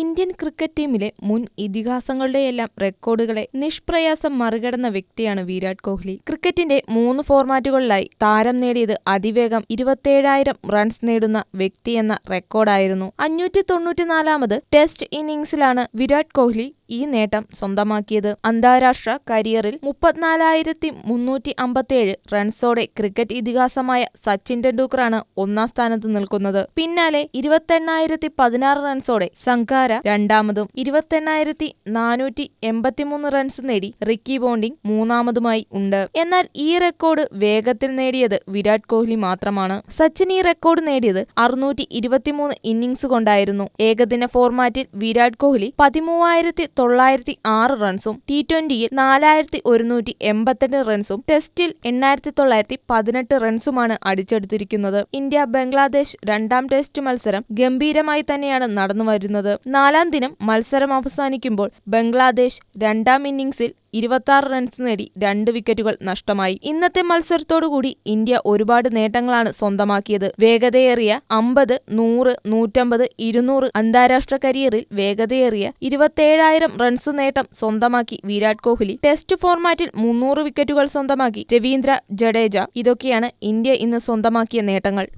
Indian cricket ടീമിലെ മുൻ ഇതിഹാസങ്ങളുടെയെല്ലാം റെക്കോർഡുകളെ നിഷ്പ്രയാസം മറികടന്ന വ്യക്തിയാണ് വിരാട് കോഹ്ലി. ക്രിക്കറ്റിന്റെ മൂന്ന് ഫോർമാറ്റുകളിലായി താരം നേടിയത് അതിവേഗം ഇരുപത്തേഴായിരം റൺസ് നേടുന്ന വ്യക്തിയെന്ന റെക്കോർഡായിരുന്നു. അഞ്ഞൂറ്റി തൊണ്ണൂറ്റിനാലാമത് ടെസ്റ്റ് ഇന്നിംഗ്സിലാണ് വിരാട് കോഹ്ലി ഈ നേട്ടം സ്വന്തമാക്കിയത്. അന്താരാഷ്ട്ര കരിയറിൽ മുപ്പത്തിനാലായിരത്തി മുന്നൂറ്റി അമ്പത്തിയേഴ് റൺസോടെ ക്രിക്കറ്റ് ഇതിഹാസമായ സച്ചിൻ ടെണ്ടുൽക്കറാണ് ഒന്നാം സ്ഥാനത്ത് നിൽക്കുന്നത്. പിന്നാലെ ഇരുപത്തെണ്ണായിരത്തി പതിനാറ് റൺസോടെ സംഘാര രണ്ടാമതും ഇരുപത്തെണ്ണായിരത്തി നാനൂറ്റി എൺപത്തിമൂന്ന് റൺസ് നേടി റിക്കി ബോണ്ടിംഗ് മൂന്നാമതുമായി ഉണ്ട്. എന്നാൽ ഈ റെക്കോർഡ് വേഗത്തിൽ നേടിയത് വിരാട് കോഹ്ലി മാത്രമാണ്. സച്ചിൻ ഈ റെക്കോർഡ് നേടിയത് അറുന്നൂറ്റി ഇരുപത്തിമൂന്ന് ഇന്നിംഗ്സ് കൊണ്ടായിരുന്നു. ഏകദിന ഫോർമാറ്റിൽ വിരാട് കോഹ്ലി പതിമൂവായിരത്തി തൊള്ളായിരത്തി ആറ് റൺസും ടി ട്വന്റിയിൽ നാലായിരത്തി ഒരുന്നൂറ്റി എൺപത്തെട്ട് റൺസും ടെസ്റ്റിൽ എണ്ണായിരത്തി തൊള്ളായിരത്തി പതിനെട്ട് റൺസുമാണ് അടിച്ചെടുത്തിരിക്കുന്നത്. ഇന്ത്യ ബംഗ്ലാദേശ് രണ്ടാം ടെസ്റ്റ് മത്സരം ഗംഭീരമായി തന്നെയാണ് നടന്നു വരുന്നത് നാലാം ദിനം മത്സരം അവസാനിക്കുമ്പോൾ ബംഗ്ലാദേശ് രണ്ടാം ഇന്നിംഗ്സിൽ ഇരുപത്തി റൺസ് നേടി രണ്ട് വിക്കറ്റുകൾ നഷ്ടമായി. ഇന്നത്തെ മത്സരത്തോടുകൂടി ഇന്ത്യ ഒരുപാട് നേട്ടങ്ങളാണ് സ്വന്തമാക്കിയത്. വേഗതയേറിയ അമ്പത് നൂറ് നൂറ്റമ്പത് ഇരുന്നൂറ് അന്താരാഷ്ട്ര കരിയറിൽ വേഗതയേറിയ ഇരുപത്തേഴായിരം റൺസ് നേട്ടം സ്വന്തമാക്കി വിരാട് കോഹ്ലി. ടെസ്റ്റ് ഫോർമാറ്റിൽ മുന്നൂറ് വിക്കറ്റുകൾ സ്വന്തമാക്കി രവീന്ദ്ര ജഡേജ. ഇതൊക്കെയാണ് ഇന്ത്യ ഇന്ന് സ്വന്തമാക്കിയ നേട്ടങ്ങൾ.